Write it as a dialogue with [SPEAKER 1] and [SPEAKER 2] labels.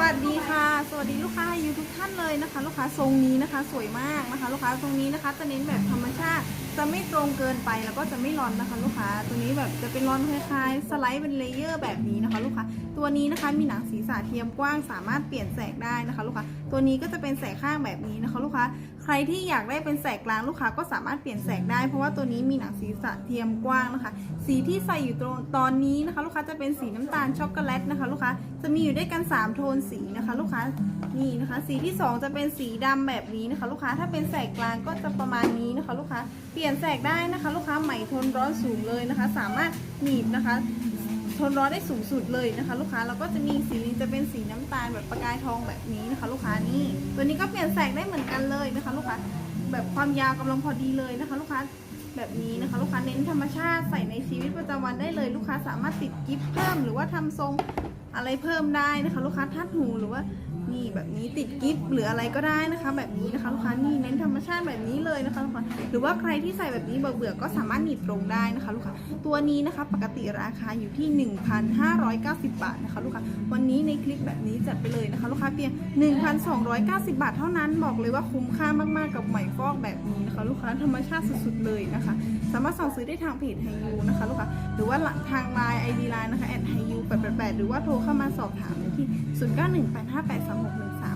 [SPEAKER 1] วัสดีค่ะ สวัสดีลูกค้ายูทุกท่านเลยนะคะ ลูกค้าทรงนี้นะคะ สวยมากนะคะ ลูกค้าทรงนี้นะคะจะเน้นแบบธรรมชาติจะไม่ตรงเกินไปแล้วก็จะไม่ร้อนนะคะ ลูกค้า ตัวนี้แบบจะเป็นร้อนคล้ายๆสไลด์เป็นเลเยอร์แบบนี้นะคะ ลูกค้า ตัวนี้นะคะมีหนังศีรษะเทียมกว้างสามารถเปลี่ยนแสกได้นะคะ ลูกค้า ตัวนี้ก็จะเป็นแสกข้างแบบนี้นะคะ ลูกค้า ใครที่อยากได้เป็นแสกกลางลูกค้าก็สามารถเปลี่ยนแสกได้ เพราะว่าตัวนี้มีหนังศีรษะเทียมกว้างนะคะ สีที่ใส่อยู่ตรงตอนนี้นะคะ ลูกค้าจะเป็นสีน้ำตาลช็อกโกแลตนะคะ ลูกค้า จะมีอยู่ด้วยกัน 3 โทนสีนะคะ ลูกค้า นี่นะคะ สีที่ 2 จะเป็นสีดำแบบนี้นะคะ ลูกค้า ถ้าเป็นแสกกลางก็จะประมาณนี้นะคะ ลูกค้าเปลี่ยนี่ยนแสกได้นะคะ ลูกค้าใหม่ทนร้อนสูงเลยนะคะ สามารถหนีบนะคะ ทนร้อนได้สูงสุดเลยนะคะ ลูกค้าแล้วก็จะมีสีนึงจะเป็นสีน้ำตาลแบบประกายทองแบบนี้นะคะ ลูกค้านี่ตัวนี้ก็เปลี่ยนแสกได้เหมือนกันเลยนะคะ ลูกค้าแบบความยาวกำลังพอดีเลยนะคะ ลูกค้าแบบนี้นะคะ ลูกค้าเน้นธรรมชาติใส่ในชีวิตประจำวันได้เลย ลูกค้าสามารถติดกิฟต์เพิ่มหรือว่าทำทรงอะไรเพิ่มได้นะคะ ลูกค้าทัดหูหรือว่า นี่แบบนี้ติดกิฟต์หรืออะไรก็ได้นะคะ แบบนี้นะคะลูกค้านี่เน้นธรรมชาติแบบนี้เลยนะคะลูกค้าหรือว่าใครที่ใส่แบบนี้เบื่อๆก็สามารถหนีบตรงได้นะคะลูกค้าตัวนี้นะคะปกติราคาอยู่ที่ 1,590 บาทนะคะลูกค้าวันนี้ในคลิปแบบนี้จัดไปเลยนะคะลูกค้าเพียง 1,290 บาทเท่านั้นบอกเลยว่าคุ้มค่ามากๆกับไหมฟอกแบบนี้นะคะ ลูกค้าธรรมชาติสุดๆเลยนะคะ สามารถสั่งซื้อได้ทางเพจไฮยูนะคะลูกค้าหรือว่าทางไลน์ไอดีไลน์นะคะแอดไฮยูแปดแปดหรือว่าโทรเข้ามาสอบถามได้ที่ 0918583613